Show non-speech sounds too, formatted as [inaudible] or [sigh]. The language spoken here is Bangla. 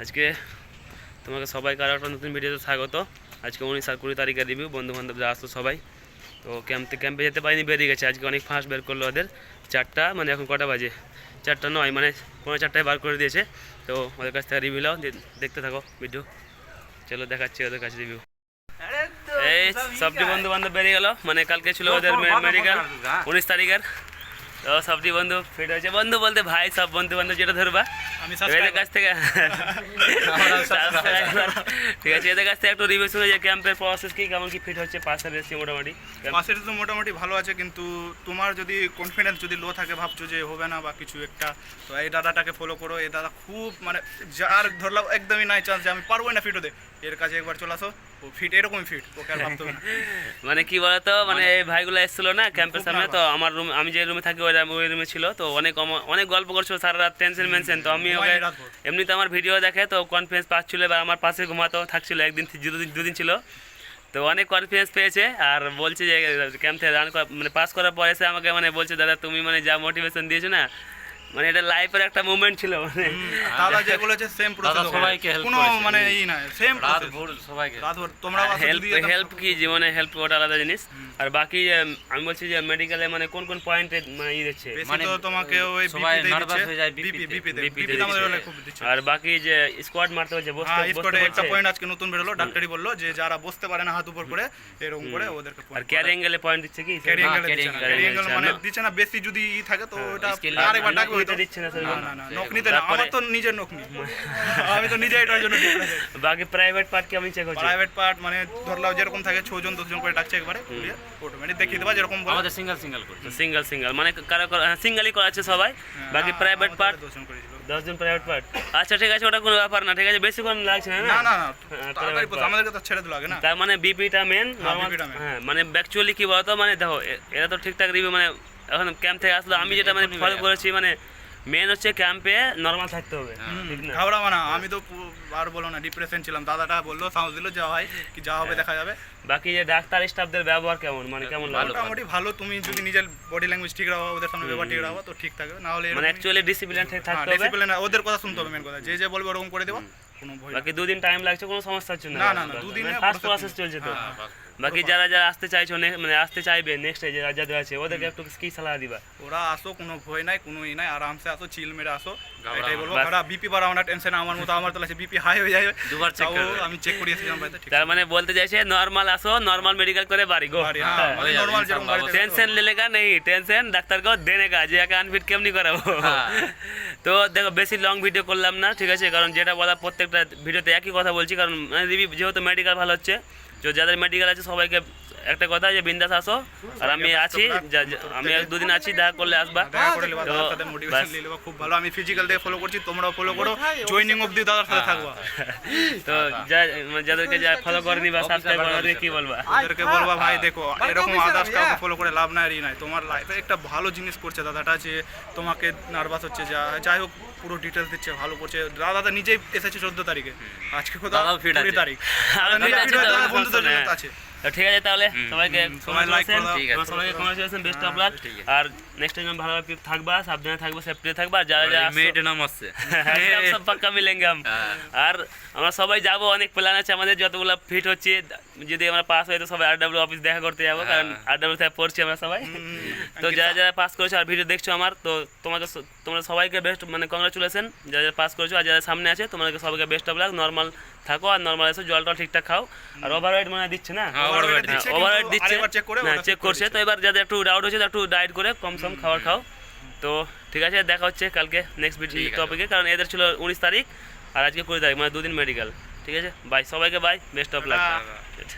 আজকে তোমাকে সবাইকে আরও একটা নতুন ভিডিওতে স্বাগত। আজকে উনিশ আর কুড়ি তারিখের রিভিউ বন্ধু বান্ধব যা আসতো সবাই। তো ক্যাম্পে ক্যাম্পে যেতে পারিনি বেরিয়ে গেছে। আজকে অনেক ফাঁস বের করল ওদের। চারটা মানে এখন কটা বাজে? চারটা নয় মানে পনেরো চারটায় বার করে দিয়েছে। তো ওদের কাছ থেকে রিভিউ নাও দেখতে থাকো ভিডিও চলো দেখাচ্ছি ওদের কাছে রিভিউ এই সবটি বন্ধু বান্ধব বেরিয়ে গেল। মানে কালকে ছিল ওদের মেডিকেল উনিশ তারিখের। তো সবটি বন্ধু ফিট হয়েছে। বন্ধু বলতে ভাই সব বন্ধু বান্ধব যেটা ধরবা। এদের কাছ থেকে। [laughs] ঠিক আছে এদের কাছ থেকে একটু রিভিউ শুনে যে ক্যাম্পের প্রসেস কি কেমন কি ফিট হচ্ছে পাশে বেশি মোটামুটি। পাশের তো মোটামুটি ভালো আছে কিন্তু তোমার যদি কনফিডেন্স যদি লো থাকে ভাবছ যে হবে না বা কিছু একটা তো এই দাদাটাকে ফলো করো। এই দাদা খুব মানে যার ধরলাম একদমই নাই চান্স যে আমি পারব না ফিট হতে। এর কাছে একবার চলে আসো ও ফিট এরকমই ফিট ওকে আর ভাবতে না। [laughs] মানে কি বলতো মানে এই ভাইগুলো এসেছিল না ক্যাম্পের সামনে তো আমার রুম আমি যে রুমে থাকি ওই ওই রুমে ছিল তো অনেক অনেক গল্প করছিল সারা রাত টেনশন মেনশন তো আমি ওকে এমনিতে আমার ভিডিও দেখে তো কনফিডেন্স পাচ্ছিল বা আমার পাশে ঘুমাতো থাকছিল একদিন দুদিন দুদিন ছিল। তো অনেক কনফিডেন্স পেয়েছে আর বলছে যে ক্যাম্প থেকে রান মানে পাস করার পর এসে আমাকে মানে বলছে দাদা তুমি মানে যা মোটিভেশন দিয়েছ না মানে এটা লাইফের একটা মুভমেন্ট ছিল। মানে দাদা যেগুলো আছে সেম প্রসেস সবাইকে help কোনো মানে ই নাই সেম রাত ভোর সবাইকে। রাত ভোর তোমরা হেল্প হেল্প কি? জীবনে হেল্প ওটা আলাদা জিনিস। আর বাকি যে আমি বলছি যে মেডিকেলে মানে কোন কোন পয়েন্টে মানে ই দিচ্ছে? বেশি মানে তো তোমাকে ওই সবাই বিপি nervous দিচ্ছে হয়ে যায় বিপি। বিপি BP বিপি তে আমাদের। ওখানে খুব দিচ্ছে। আর বাকি যে স্কোয়াড মারতে হচ্ছে বসতে হ্যাঁ স্কোয়াডে একটা পয়েন্ট আজকে নতুন বেরোলো ডাক্তারি বলল যে যারা বসতে পারে না হাত উপর করে এরকম করে ওদেরকে আর ক্যারি অ্যাঙ্গেলে পয়েন্ট দিচ্ছে কি? ক্যারি অ্যাঙ্গেল ক্যারি অ্যাঙ্গেল মানে। দিচ্ছে না বেশি যদি ই থাকে তো ওটা skill আরেকবার ডাকবে হয়তো। দিচ্ছে না না সেরকম। না না নকনিতে না। আমার তো নিজের নকনি আমি তো নিজে এটার জন্য বাকি প্রাইভেট পার্ট কি আমি চেক হচ্ছে প্রাইভেট পার্ট মানে ধরলাও যেরকম থাকে ছজন দশজন করে ডাকছে একবারে অটোমেটিক দেখিয়ে দেবা যেরকম আমাদের সিঙ্গেল সিঙ্গেল করছে। সিঙ্গেল সিঙ্গেল মানে কারও সিঙ্গেলই করা আছে সবাই। বাকি প্রাইভেট পার্ট দশজন প্রাইভেট পার্ট আচ্ছা ঠিক আছে ওটা কোনো ব্যাপার না ঠিক আছে বেশিক্ষণ লাগছে না না? না না হ্যাঁ। আমাদেরকে তো ছেড়ে না? তার মানে বিপিটা মেন হ্যাঁ। হ্যাঁ মানে অ্যাকচুয়ালি কি বলতো মানে দেখো এরা তো ঠিকঠাক রিভিউ মানে এখন ক্যাম্প থেকে আসলো আমি যেটা মানে ফলো করেছি মানে মেন হচ্ছে ক্যাম্পে নর্মাল থাকতে হবে। না? ঘাবড়াবো না আমি তো আর বলো না ডিপ্রেশন ছিলাম। দাদাটা বলল সাহস দিল যা হয় কি যা হবে দেখা যাবে। বাকি যে ডাক্তার স্টাফদের ব্যবহার কেমন? মানে কেমন ভালো মোটামুটি ভালো তুমি যদি নিজের বডি ল্যাঙ্গুয়েজ ঠিক রাখো ওদের সামনে ব্যবহার ঠিক রাখো তো ঠিক থাকবে। না হলে মানে অ্যাকচুয়ালি ডিসিপ্লিন থাকতে হবে। ডিসিপ্লিন ওদের কথা শুনতে হবে মেন কথা। যে যে বলবে ওরকম করে দেবো। কোনো ভয় বাকি দুদিন টাইম লাগছে কোনো সমস্যা হচ্ছে না। না, না, দুদিনে ফার্স্ট প্রসেস চলছে তো। হ্যাঁ, বাকি যারা যারা আসতে চাইছো অনেক মানে আসতে চাইবে নেক্সট যারা যাদের আছে ওদেরকে একটু কি সালাহ দিবা। ওরা আসো কোনো ভয় নাই কোনো ই নাই আরামসে আসো চিল মেরে আসো। এটাই বলব কারা বিপি বাড়াও না টেনশন আমার মতো আমার তো লাগছে বিপি হাই হয়ে যায় দুবার চেক আমি চেক করে এসেছিলাম ভাই তার মানে বলতে চাইছে নরমাল আসো নর্মাল মেডিকেল করে বাড়ি গো। নরমাল হ্যাঁ। হ্যাঁ, মানে যেরকম টেনশন লেলে গা নেই টেনশন ডাক্তার কো দেনে কা যে একা আনফিট কেমনি করাবো? হ্যাঁ। [laughs] তো দেখো বেশি লং ভিডিও করলাম না ঠিক আছে? কারণ যেটা বলা প্রত্যেকটা ভিডিওতে একই কথা বলছি কারণ মানে রিভিউ যেহেতু মেডিকেল ভালো হচ্ছে তো যাদের মেডিকেল আছে সবাইকে একটা কথা যে বিন্দাস আসো। আর আমি আছি আমি এক দুদিন আছি দেখা করলে আসবা। করে নেবা নেবা খুব ভালো। আমি ফিজিক্যাল দিয়ে ফলো করছি তোমরাও ফলো করো। জয়েনিং অবধি দাদার সাথে থাকবা। [laughs] তো যা- মানে যাদেরকে যা ফলো করেনি বা সাবস্ক্রাইব করেনি কি বলবা? ওদেরকে বলবা ভাই দেখো এরকম আদার্স কাউকে ফলো করে লাভ নাই আর ই নাই। তোমার লাইফে একটা ভালো জিনিস করছে দাদাটা যে তোমাকে নার্ভাস হচ্ছে যা যাই হোক পুরো ডিটেলস দিচ্ছে ভালো করছে। দাদা নিজেই এসেছে চোদ্দ তারিখে। আজকে কোথাও কুড়ি তারিখ। [laughs] আছে, বন্ধুদের হ্যাঁ। ঠিক আছে তাহলে সবাইকে আছে। সবাইকে কংগ্রেচুলেশন বেস্ট অফ লাক আর নেক্সট টাইম ভালোভাবে থাকবা সাবধানে থাকবা সেফটি থাকবা যা যারা যারা আসছো- নাম আসছে সব [laughs] সব পাক্কা মিলেঙ্গে हम হ্যাঁ। আর আমরা সবাই যাব অনেক প্ল্যান আছে আমাদের যতগুলো ফিট হচ্ছে যদি আমরা পাস হয় তো সবাই আর ডাব্লিউ অফিস দেখা করতে যাব কারণ আর ডাব্লিউ থেকে পড়ছি আমরা সবাই। তো যারা যারা পাস করেছ আর ভিডিও দেখছ আমার তো তোমাকে স- তোমরা সবাইকে বেস্ট মানে কংগ্রাচুলেশন যারা যারা পাস করেছ আর যারা সামনে আছে তোমাদেরকে সবাইকে বেস্ট অফ লাগ নর্মাল থাকো আর নর্মাল এসো জল টল ঠিকঠাক খাও। আর ওভারওয়েট মনে হয় দিচ্ছে না? হ্যাঁ, দিচ্ছে, ওভারওয়েট দিচ্ছে। করে হ্যাঁ ওটা চেক করছে। তো এবার যাদের একটু ডাউট হচ্ছে তারা একটু ডায়েট করে কম সম খাবার খাও। তো ঠিক আছে দেখা হচ্ছে কালকে নেক্সট ভিডিও টপিকে কারণ এদের ছিল উনিশ তারিখ আর আজকে কুড়ি তারিখ মানে দুদিন মেডিকেল ঠিক আছে? বাই সবাইকে bye best of luck it.